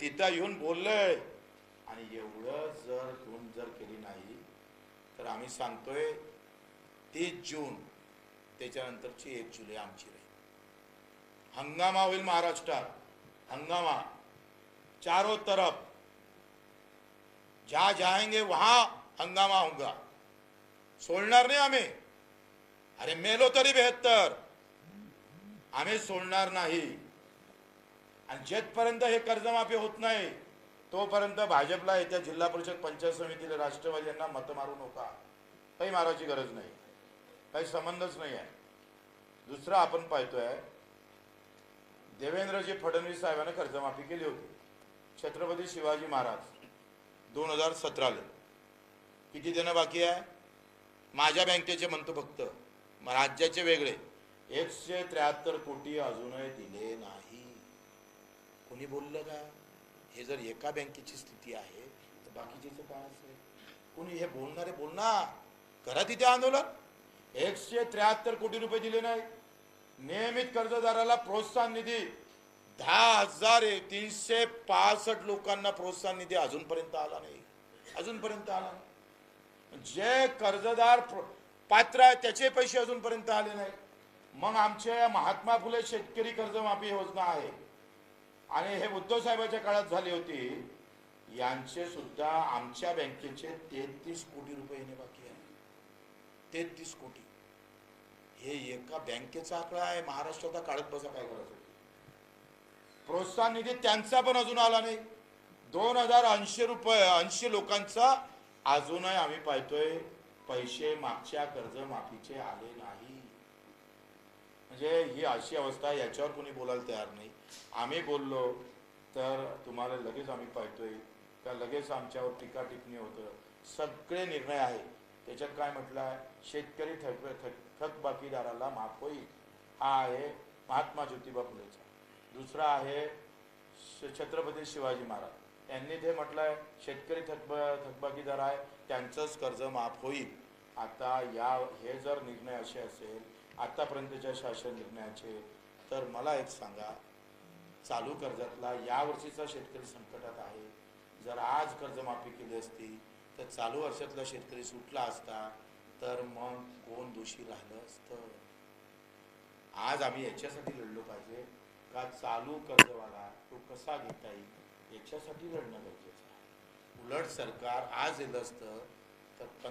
तिथं येऊन बोललंय. आणि एवढं जर धूम जर केली नाही तर आम्ही सांगतोय तीस जून त्याच्यानंतरची एक जुलै आमची राहील. हंगामा होईल महाराष्ट्रात. हंगामा. चारों तरफ. जहां जाएंगे वहा हंगामा होगा. सोडणार नाही आम्ही. अरे मेलो तरी बेहत्तर. आम्ही सोडणार नाही. आणि जेथपर्यंत हे कर्जमाफी होत नाही तोपर्यंत भाजपला येत्या जिल्हा परिषद पंचायत समितीला राष्ट्रवादी यांना मतं मारू नका. काही मारायची गरज नाही. काही संबंधच नाही आहे. दुसरं आपण पाहतोय देवेंद्रजी फडणवीस साहेबांनी कर्जमाफी केली होती. छत्रपती शिवाजी महाराज दोन हजार सतराला. किती देणं बाकी आहे? माझ्या बँकेचे म्हणतो फक्त राज्याचे वेगळे. एकशे त्र्याहत्तर कोटी अजूनही दिले नाही. कोणी बोललं का हे जर एका बँकेची स्थिती आहे तर बाकीचे काय असेल कोणी हे बोलणारे बोलणार? करा तिथे आंदोलन. एकशे त्र्याहत्तर कोटी रुपये दिले नाही. नियमित कर्जदाराला प्रोत्साहन निधी. दहा हजार तीनशे पासष्ट लोकांना प्रोत्साहन निधी अजूनपर्यंत आला नाही. अजूनपर्यंत आला नाही. जे कर्जदार पात्र आहे त्याचे पैसे अजूनपर्यंत आले नाही. मग आमचे महात्मा फुले शेतकरी कर्जमाफी योजना आहे. आणि हे उद्धव साहेबाच्या काळात झाली होती. यांचे सुद्धा आमच्या बँकेचे तेहतीस कोटी रुपये येणे बाकी आहे. तेहतीस कोटी. हे एका बँकेचा आकडा आहे. महाराष्ट्राचा काढत बसा काय करायचं. प्रोत्साहन निधी त्यांचा पण अजून आला नाही. दोन हजार ऐंशी रुपये ऐंशी लोकांचा अजूनही आम्ही पाहतोय. पैसे मागच्या कर्जमाफीचे आले नाही. म्हणजे ही अशी अवस्था आहे, याच्यावर कोणी बोलायला तयार नाही. आम्ही बोललो तर तुम्हाला लगेच आम्ही पाहतोय. का लगेच आमच्यावर टीका टिप्पणी होतं. सगळे निर्णय आहे. त्याच्यात काय म्हटलं आहे शेतकरी थक थक थकबाकीदाराला माफ होईल. हा आहे महात्मा ज्योतिबा फुलेचा. दुसरा आहे श- छत्रपती शिवाजी महाराज. यांनी ते म्हटलंय शेतकरी थकब थकबाकीदार आहे त्यांचंच कर्ज माफ होईल. आता या हे जर निर्णय असे असेल आतापर्यंतच्या शासन निर्णयाचे तर मला एक सांगा. चालू कर्जातला या वर्षीचा शेतकरी संकटात आहे. जर आज कर्जमाफी केली असती तर चालू वर्षातला शेतकरी सुटला असता तर मग कोण दोषी राहिलं असतं? आज आम्ही याच्यासाठी लढलो पाहिजे का चालू कर्जवाला तो कसा घेता येईल? याच्यासाठी लढणं गरजेचं आहे. उलट सरकार आज येलं असतं तर पंधरा